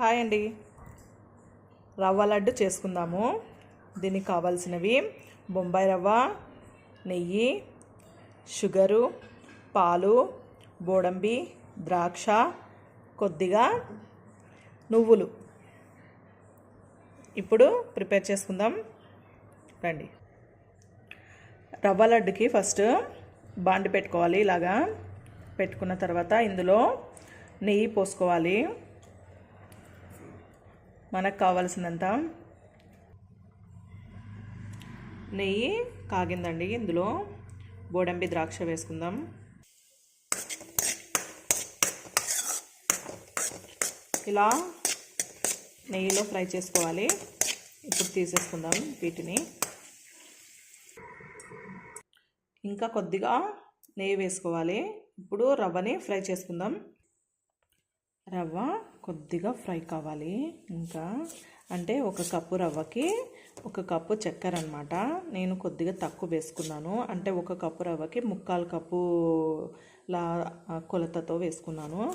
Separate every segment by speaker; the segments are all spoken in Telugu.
Speaker 1: హాయ్ అండి. రవ్వ లడ్డు చేసుకుందాము. దీనికి కావాల్సినవి బొంబాయి రవ్వ నెయ్యి షుగరు పాలు బోడంబి ద్రాక్ష కొద్దిగా నువ్వులు. ఇప్పుడు ప్రిపేర్ చేసుకుందాం. రండి. రవ్వ లడ్డుకి ఫస్ట్ బాండి పెట్టుకోవాలి ఇలాగా. పెట్టుకున్న తర్వాత ఇందులో నెయ్యి పోసుకోవాలి. మనకు కావాల్సినంత నెయ్యి కాగిందండి ఇందులో. బోడంబి ద్రాక్ష వేసుకుందాం. ఇలా నెయ్యిలో ఫ్రై చేసుకోవాలి. ఇప్పుడు తీసేసుకుందాం వీటిని. ఇంకా కొద్దిగా నెయ్యి వేసుకోవాలి. ఇప్పుడు రవ్వని ఫ్రై చేసుకుందాం. రవ్వ కొద్దిగా ఫ్రై కావాలి. ఇంకా అంటే ఒక కప్పు రవ్వకి ఒక కప్పు చక్కెర అనమాట నేను కొద్దిగా తక్కువ వేసుకున్నాను. అంటే ఒక కప్పు రవ్వకి ముక్కాలు కప్పు లా కొలతతో వేసుకున్నాను.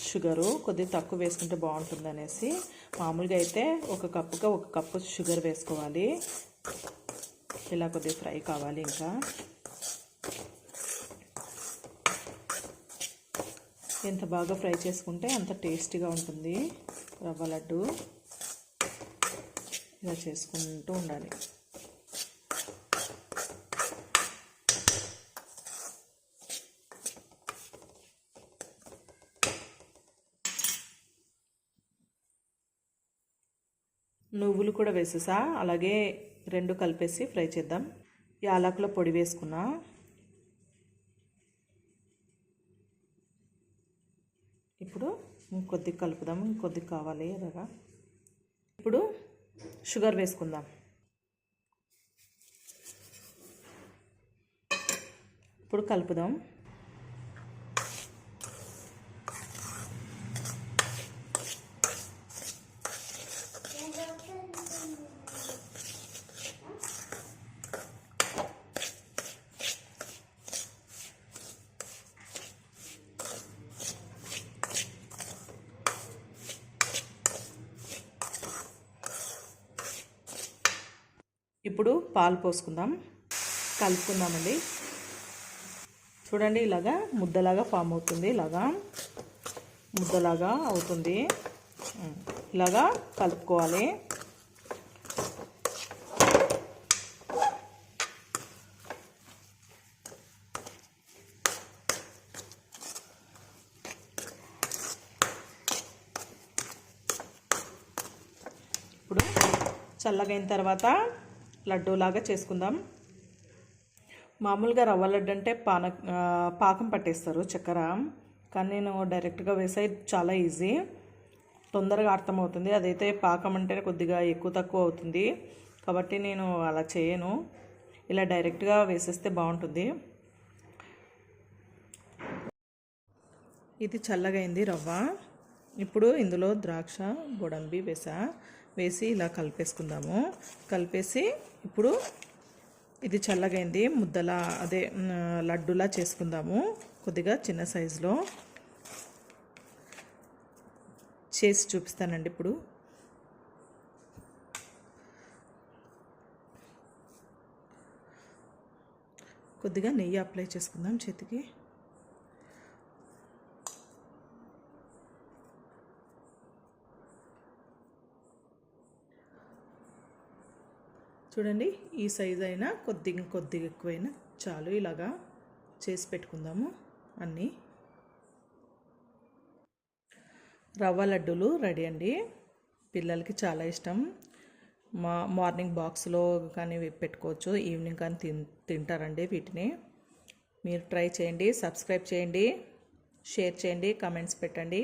Speaker 1: షుగరు కొద్దిగా తక్కువ వేసుకుంటే బాగుంటుంది అనేసి. మామూలుగా అయితే ఒక కప్పుగా ఒక కప్పు షుగర్ వేసుకోవాలి. ఇలా కొద్దిగా ఫ్రై కావాలి ఇంకా. ఎంత బాగా ఫ్రై చేసుకుంటే అంత టేస్టీగా ఉంటుంది. రవ్వ లడ్డు ఇలా చేసుకుంటూ ఉండాలి. నువ్వులు కూడా వేసేసా? అలాగే రెండు కలిపేసి ఫ్రై చేద్దాం. యాలకుల పొడి వేసుకున్నా. ఇప్పుడు ఇంకొద్ది కలుపుదాం ఇంకొద్ది కావాలి అలాగా ఇప్పుడు షుగర్ వేసుకుందాం. ఇప్పుడు కలుపుదాం. ఇప్పుడు పాలు పోసుకుందాం. కలుపుకుందామండి. చూడండి ఇలాగా ముద్దలాగా ఫామ్ అవుతుంది ఇలాగా ముద్దలాగా అవుతుంది. ఇలాగా కలుపుకోవాలి. ఇప్పుడు చల్లగైన తర్వాత లడ్డూలాగా చేసుకుందాం. మామూలుగా రవ్వ లడ్డు అంటే పాన పాకం పట్టేస్తారు చక్కెర. కానీ నేను డైరెక్ట్గా వేసే చాలా ఈజీ. తొందరగా అర్థమవుతుంది. అదైతే పాకం అంటే కొద్దిగా ఎక్కువ తక్కువ అవుతుంది. కాబట్టి నేను అలా చేయను. ఇలా డైరెక్ట్గా వేసేస్తే బాగుంటుంది. ఇది చల్లగైంది రవ్వ. ఇప్పుడు ఇందులో ద్రాక్ష గోడంబి వేసా వేసి ఇలా కలిపేసుకుందాము. కలిపేసి ఇప్పుడు ఇది చల్లగైంది ముద్దలా అదే లడ్డులా చేసుకుందాము కొద్దిగా చిన్న సైజులో. చేసి చూపిస్తానండి ఇప్పుడు. కొద్దిగా నెయ్యి అప్లై చేసుకుందాం చేతికి. చూడండి ఈ సైజ్ అయినా కొద్దిగా కొద్దిగా ఎక్కువైనా చాలు ఇలాగా చేసి పెట్టుకుందాము అన్నీ. రవ్వ లడ్డూలు రెడీ అండి. పిల్లలకి చాలా ఇష్టం. మా మార్నింగ్ బాక్స్లో కానీ పెట్టుకోవచ్చు ఈవినింగ్ కానీ తిన్ తింటారండి వీటిని. మీరు ట్రై చేయండి సబ్స్క్రైబ్ చేయండి షేర్ చేయండి కమెంట్స్ పెట్టండి.